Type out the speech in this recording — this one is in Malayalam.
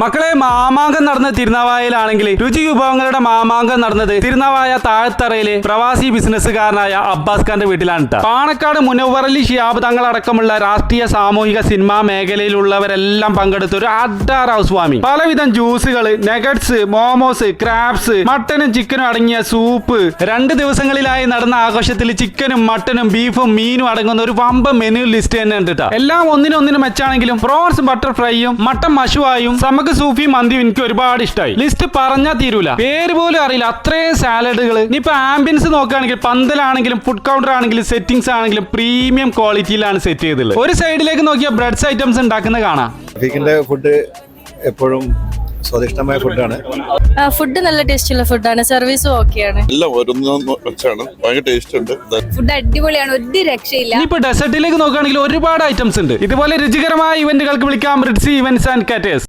മക്കളെ മാമാങ്കം നടന്ന തിരുനാവായയിലാണെങ്കിൽ രുചി വിഭവങ്ങളുടെ മാമാങ്കം നടന്നത് തിരുനാവായ താഴ്ത്തറയിലെ പ്രവാസി ബിസിനസ്സുകാരനായ അബ്ബാസ് ഖാന്റെ വീട്ടിലാണ് ട്ടോ. പാണക്കാട് മുനവറലി ഷിയാബ് തങ്ങൾ അടക്കമുള്ള രാഷ്ട്രീയ സാമൂഹിക സിനിമാ മേഖലയിലുള്ളവരെല്ലാം പങ്കെടുത്ത ഒരു അഡാർ ഹൗസ് സ്വാമി പലവിധം ജ്യൂസുകൾ നെഗറ്റ്സ് മോമോസ് ക്രാബ്സ് മട്ടനും ചിക്കനും അടങ്ങിയ സൂപ്പ് രണ്ട് ദിവസങ്ങളിലായി നടന്ന ആഘോഷത്തിൽ ചിക്കനും മട്ടനും ബീഫും മീനും അടങ്ങുന്ന ഒരു വമ്പ മെനു ലിസ്റ്റ് തന്നെ ഉണ്ട് എല്ലാം ഒന്നിനൊന്നിനും മെച്ചാണെങ്കിലും പ്രോൺസ് ബട്ടർ ഫ്രൈയും മട്ടൻ മഷുവായും സമക്ക് സൂഫി മന്തി എനിക്ക് ഒരുപാട് ഇഷ്ടമായി ലിസ്റ്റ് പറഞ്ഞാൽ തീരൂല. പേര് പോലും അറിയില്ല. അത്രയും സാലഡുകൾ ഇനിയിപ്പോ ആംബിയൻസ് നോക്കുകയാണെങ്കിൽ പന്തലാണെങ്കിലും ഫുഡ് കൗണ്ടർ ആണെങ്കിലും സെറ്റിംഗ്സ് ആണെങ്കിലും പ്രീമിയം ക്വാളിറ്റിയിലാണ് സെറ്റ് ചെയ്തിട്ടുള്ളത് ഒരു സൈഡിലേക്ക് നോക്കിയാൽ ബ്രെഡ്സ് ഐറ്റംസ് ഉണ്ടാക്കുന്ന കാണാം. ഫുഡ് എപ്പോഴും സ്വാദിഷ്ടമായ ഫുഡാണ് ഫുഡ് നല്ല ടേസ്റ്റുള്ള ഫുഡാണ് സർവീസും ഓക്കെയാണ് എല്ലാം വെച്ചാണ്. ഭയങ്കര ടേസ്റ്റ് ഉണ്ട്. ഫുഡ് അടിപൊളിയാണ്. ഒരു രക്ഷയില്ല. ഇനിയിപ്പോ ഡെസേർട്ടിലേക്ക് നോക്കുകയാണെങ്കിൽ ഒരുപാട് ഐറ്റംസ് ഉണ്ട്. ഇതുപോലെ രുചികരമായ ഇവന്റുകൾക്ക് വിളിക്കാം. റിഡ്സി ഇവന്റ്സ് ആൻഡ് കാറ്റേഴ്സ്